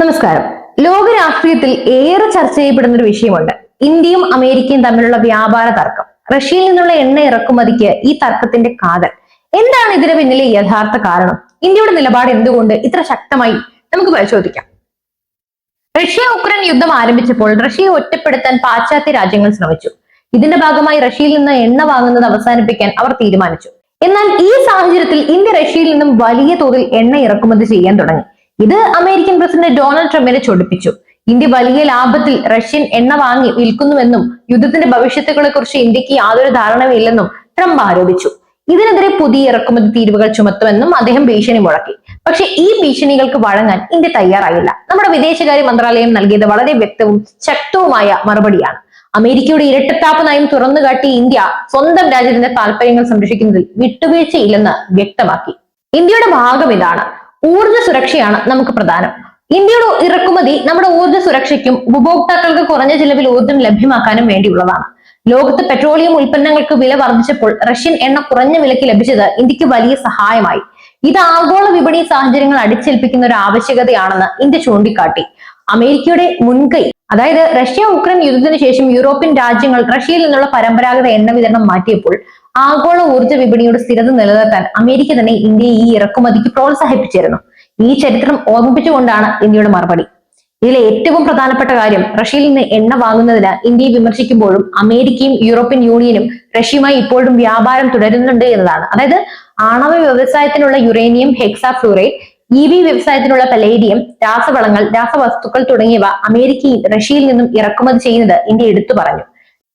നമസ്കാരം. ലോക രാഷ്ട്രീയത്തിൽ ഏറെ ചർച്ച ചെയ്യപ്പെടുന്ന ഒരു വിഷയമുണ്ട്. ഇന്ത്യയും അമേരിക്കയും തമ്മിലുള്ള വ്യാപാര തർക്കം. റഷ്യയിൽ നിന്നുള്ള എണ്ണ ഇറക്കുമതിക്ക് ഈ തർക്കത്തിന്റെ കാതൽ. എന്താണ് ഇതിന് പിന്നിലെ യഥാർത്ഥ കാരണം? ഇന്ത്യയുടെ നിലപാട് എന്തുകൊണ്ട് ഇത്ര ശക്തമായി? നമുക്ക് പരിശോധിക്കാം. റഷ്യ ഉക്രൈൻ യുദ്ധം ആരംഭിച്ചപ്പോൾ റഷ്യയെ ഒറ്റപ്പെടുത്താൻ പാശ്ചാത്യ രാജ്യങ്ങൾ ശ്രമിച്ചു. ഇതിന്റെ ഭാഗമായി റഷ്യയിൽ നിന്ന് എണ്ണ വാങ്ങുന്നത് അവസാനിപ്പിക്കാൻ അവർ തീരുമാനിച്ചു. എന്നാൽ ഈ സാഹചര്യത്തിൽ ഇന്ത്യ റഷ്യയിൽ നിന്നും വലിയ തോതിൽ എണ്ണ ഇറക്കുമതി ചെയ്യാൻ തുടങ്ങി. ഇത് അമേരിക്കൻ പ്രസിഡന്റ് ഡൊണാൾഡ് ട്രംപിനെ ചൊടിപ്പിച്ചു. ഇന്ത്യ വലിയ ലാഭത്തിൽ റഷ്യൻ എണ്ണ വാങ്ങി വിൽക്കുന്നുവെന്നും യുദ്ധത്തിന്റെ ഭവിഷ്യത്തുകളെ കുറിച്ച് ഇന്ത്യയ്ക്ക് യാതൊരു ധാരണയില്ലെന്നും ട്രംപ് ആരോപിച്ചു. ഇതിനെതിരെ പുതിയ ഇറക്കുമതി തീരുവകൾ ചുമത്തുമെന്നും അദ്ദേഹം ഭീഷണി മുഴക്കി. പക്ഷെ ഈ ഭീഷണികൾക്ക് വഴങ്ങാൻ ഇന്ത്യ തയ്യാറായില്ല. നമ്മുടെ വിദേശകാര്യ മന്ത്രാലയം നൽകിയത് വളരെ വ്യക്തവും ശക്തവുമായ മറുപടിയാണ്. അമേരിക്കയുടെ ഇരട്ടത്താപ്പ് നയം തുറന്നുകാട്ടിയ ഇന്ത്യ സ്വന്തം രാജ്യത്തിന്റെ താല്പര്യങ്ങൾ സംരക്ഷിക്കുന്നതിൽ വിട്ടുവീഴ്ചയില്ലെന്ന് വ്യക്തമാക്കി. ഇന്ത്യയുടെ ഭാഗം ഇതാണ്. ഊർജ സുരക്ഷയാണ് നമുക്ക് പ്രധാനം. ഇന്ത്യയുടെ ഇറക്കുമതി നമ്മുടെ ഊർജ സുരക്ഷയ്ക്കും ഉപഭോക്താക്കൾക്ക് കുറഞ്ഞ ചിലവിൽ ഊർജം ലഭ്യമാക്കാനും വേണ്ടിയുള്ളതാണ്. ലോകത്ത് പെട്രോളിയം ഉൽപ്പന്നങ്ങൾക്ക് വില വർദ്ധിച്ചപ്പോൾ റഷ്യൻ എണ്ണ കുറഞ്ഞ വിലയ്ക്ക് ലഭിച്ചത് ഇന്ത്യയ്ക്ക് വലിയ സഹായമായി. ഇത് ആഗോള വിപണി സാഹചര്യങ്ങൾ അടിച്ചേൽപ്പിക്കുന്ന ഒരു ആവശ്യകതയാണെന്ന് ഇന്ത്യ ചൂണ്ടിക്കാട്ടി. അമേരിക്കയുടെ മുൻകൈ അതായത് റഷ്യ ഉക്രൈൻ യുദ്ധത്തിന് ശേഷം യൂറോപ്യൻ രാജ്യങ്ങൾ റഷ്യയിൽ നിന്നുള്ള പരമ്പരാഗത എണ്ണ വിതരണം മാറ്റിയപ്പോൾ ആഗോള ഊർജ വിപണിയുടെ സ്ഥിരത നിലനിർത്താൻ അമേരിക്ക തന്നെ ഇന്ത്യയെ ഈ ഇറക്കുമതിക്ക് പ്രോത്സാഹിപ്പിച്ചിരുന്നു. ഈ ചരിത്രം ഓർമ്മിപ്പിച്ചുകൊണ്ടാണ് ഇന്ത്യയുടെ മറുപടി. ഇതിലെ ഏറ്റവും പ്രധാനപ്പെട്ട കാര്യം റഷ്യയിൽ നിന്ന് എണ്ണ വാങ്ങുന്നതിന് ഇന്ത്യയെ വിമർശിക്കുമ്പോഴും അമേരിക്കയും യൂറോപ്യൻ യൂണിയനും റഷ്യയുമായി ഇപ്പോഴും വ്യാപാരം തുടരുന്നുണ്ട് എന്നതാണ്. അതായത് ആണവ വ്യവസായത്തിനുള്ള യുറേനിയം ഹെക്സാഫ്ലൂറേറ്റ് ഇ വി വ്യവസായത്തിനുള്ള പലേഡിയം രാസവളങ്ങൾ രാസവസ്തുക്കൾ തുടങ്ങിയവ അമേരിക്കയും റഷ്യയിൽ നിന്നും ഇറക്കുമതി ചെയ്യുന്നത് ഇന്ത്യ എടുത്തു പറഞ്ഞു.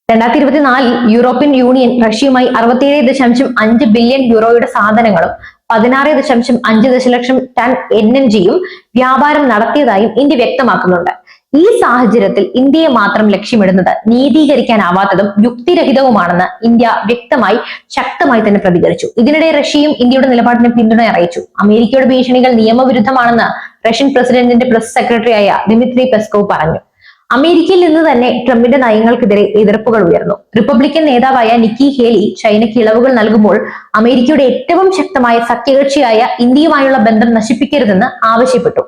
രണ്ടായിരത്തി ഇരുപത്തിനാലിൽ യൂറോപ്യൻ യൂണിയൻ റഷ്യയുമായി അറുപത്തിയേഴ് ദശാംശം അഞ്ച് ബില്യൺ യൂറോയുടെ സാധനങ്ങളും പതിനാറ് ദശാംശം അഞ്ച് ദശലക്ഷം ടൺ എൻ എൻ ജിയും വ്യാപാരം നടത്തിയതായും ഇന്ത്യ വ്യക്തമാക്കുന്നുണ്ട്. ഈ സാഹചര്യത്തിൽ ഇന്ത്യയെ മാത്രം ലക്ഷ്യമിടുന്നത് നീതീകരിക്കാനാവാത്തതും യുക്തിരഹിതവുമാണെന്ന് ഇന്ത്യ വ്യക്തമായി ശക്തമായി തന്നെ പ്രതികരിച്ചു. ഇതിനിടെ റഷ്യയും ഇന്ത്യയുടെ നിലപാടിനെ പിന്തുണ അറിയിച്ചു. അമേരിക്കയുടെ ഭീഷണികൾ നിയമവിരുദ്ധമാണെന്ന് റഷ്യൻ പ്രസിഡന്റിന്റെ പ്രസ് സെക്രട്ടറിയായ ദിമിത്രി പെസ്കോവ് പറഞ്ഞു. അമേരിക്കയിൽ നിന്ന് തന്നെ ട്രംപിന്റെ നയങ്ങൾക്കെതിരെ എതിർപ്പുകൾ ഉയർന്നു. റിപ്പബ്ലിക്കൻ നേതാവായ നിക്കി ഹേലി ചൈനയ്ക്ക് ഇളവുകൾ നൽകുമ്പോൾ അമേരിക്കയുടെ ഏറ്റവും ശക്തമായ സഖ്യകക്ഷിയായ ഇന്ത്യയുമായുള്ള ബന്ധം നശിപ്പിക്കരുതെന്ന് ആവശ്യപ്പെട്ടു.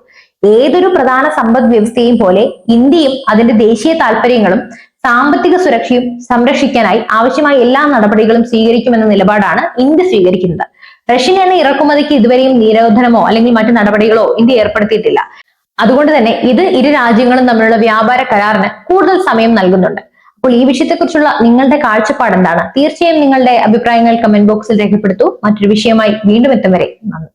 ഏതൊരു പ്രധാന സമ്പദ് വ്യവസ്ഥയും പോലെ ഇന്ത്യയും അതിന്റെ ദേശീയ താല്പര്യങ്ങളും സാമ്പത്തിക സുരക്ഷയും സംരക്ഷിക്കാനായി ആവശ്യമായ എല്ലാ നടപടികളും സ്വീകരിക്കുമെന്ന നിലപാടാണ് ഇന്ത്യ സ്വീകരിക്കുന്നത്. റഷ്യൻ എണ്ണ ഇറക്കുമതിക്ക് ഇതുവരെയും നിരോധനമോ അല്ലെങ്കിൽ മറ്റു നടപടികളോ ഇന്ത്യ ഏർപ്പെടുത്തിയിട്ടില്ല. അതുകൊണ്ട് തന്നെ ഇത് ഇരു രാജ്യങ്ങളും തമ്മിലുള്ള വ്യാപാര കരാറിന് കൂടുതൽ സമയം നൽകുന്നുണ്ട്. അപ്പോൾ ഈ വിഷയത്തെക്കുറിച്ചുള്ള നിങ്ങളുടെ കാഴ്ചപ്പാട് എന്താണ് തീർച്ചയായും നിങ്ങളുടെ അഭിപ്രായങ്ങൾ കമന്റ് ബോക്സിൽ രേഖപ്പെടുത്തൂ. മറ്റൊരു വിഷയമായി വീണ്ടും എത്തും വരെ നന്ദി.